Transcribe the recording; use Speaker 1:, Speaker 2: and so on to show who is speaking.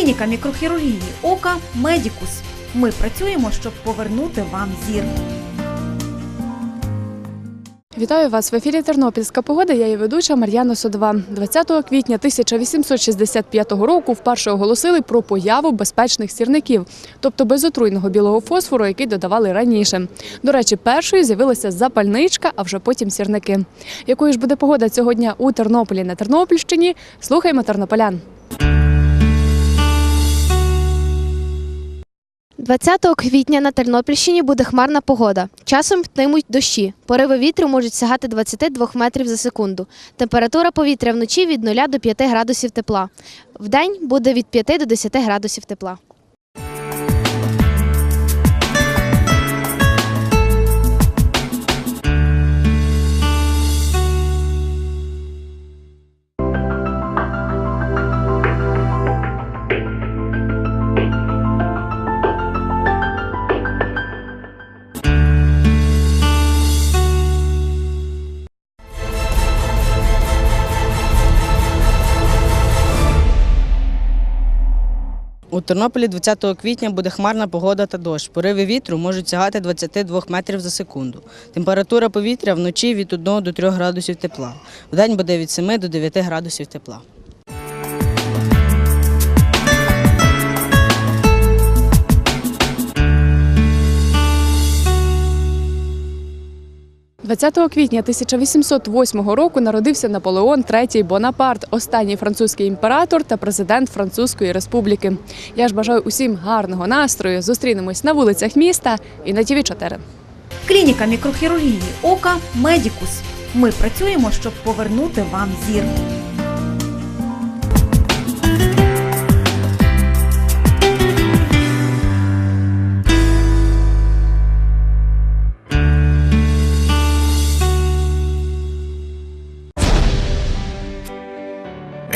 Speaker 1: Клініка мікрохірургії ока Медікус. Ми працюємо, щоб повернути вам зір.
Speaker 2: Вітаю вас в ефірі Тернопільська погода. Я її ведуча Мар'яна Содова. 20 квітня 1865 року вперше оголосили про появу безпечних сірників, тобто безотруйного білого фосфору, який додавали раніше. До речі, першою з'явилася запальничка, а вже потім сірники. Якою ж буде погода цього дня у Тернополі на Тернопільщині? Слухаймо тернополян.
Speaker 3: 20 квітня на Тернопільщині буде хмарна погода. Часом втимуть дощі. Пориви вітру можуть сягати 22 метрів за секунду. Температура повітря вночі від 0 до 5 градусів тепла. Вдень буде від 5 до 10 градусів тепла.
Speaker 4: У Тернополі 20 квітня буде хмарна погода та дощ. Пориви вітру можуть сягати 22 метрів за секунду. Температура повітря вночі від 1 до 3 градусів тепла. Вдень буде від 7 до 9 градусів тепла.
Speaker 2: – 20 квітня 1808 року народився Наполеон III Бонапарт, останній французький імператор та президент Французької республіки. Я ж бажаю усім гарного настрою. Зустрінемось на вулицях міста і на ТВ 4
Speaker 1: Клініка мікрохірургії ока Медікус. Ми працюємо, щоб повернути вам зір.